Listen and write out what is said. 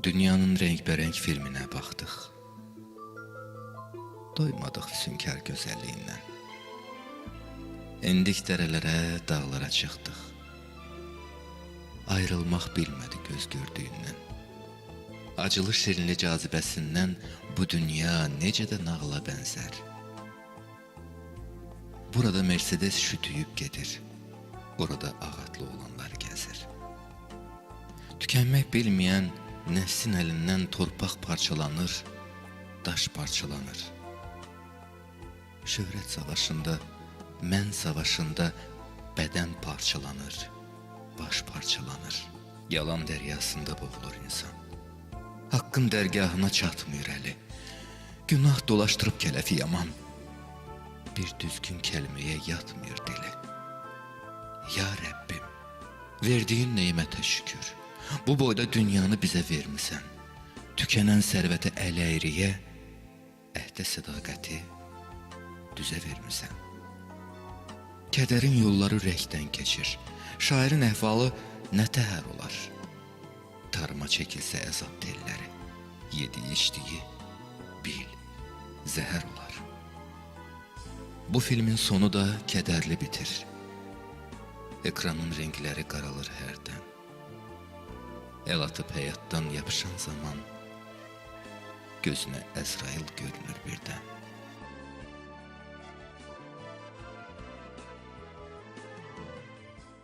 Dünyanın renk-bərəng filminə baxdıq. Doymadıq sünkər gözəlliyindən. Endik dərələrə, dağlara çıxdıq. Ayrılmaq bilmədi göz gördüyündən. Acılı şirinli cazibəsindən bu dünya necə də nağla bənzər. Burada Mercedes şütüyüb gedir. Burada ağatlı olanlar gəzir. Tükənmək bilməyən nəfsin əlindən torpaq parçalanır, daş parçalanır. Şöhrət savaşında, mən savaşında bədən parçalanır, baş parçalanır. Yalan dəryasında boğulur insan. Haqqın dərgahına çatmır əli. Günah dolaşdırıb kələfi yaman. Bir düzgün kəlməyə yatmır dili. Ya Rəbbim, verdiyin nemətə şükür. Bu boyda dünyanı bizə vermisən. Tükənən sərvətə ələyriyə, əhdə sədaqəti düzə vermisən. Kədərin yolları ürəkdən keçir. Şairin əhvalı nə təhər olar? Tarıma çəkilsə əzab telləri, yediyi içdiyi bil, zəhər olar. Bu filmin sonu da kədərli bitir. Ekranın renkləri qaralır hərdən. El atıb həyatdan yapışan zaman gözünə Əzrail görünür birdən.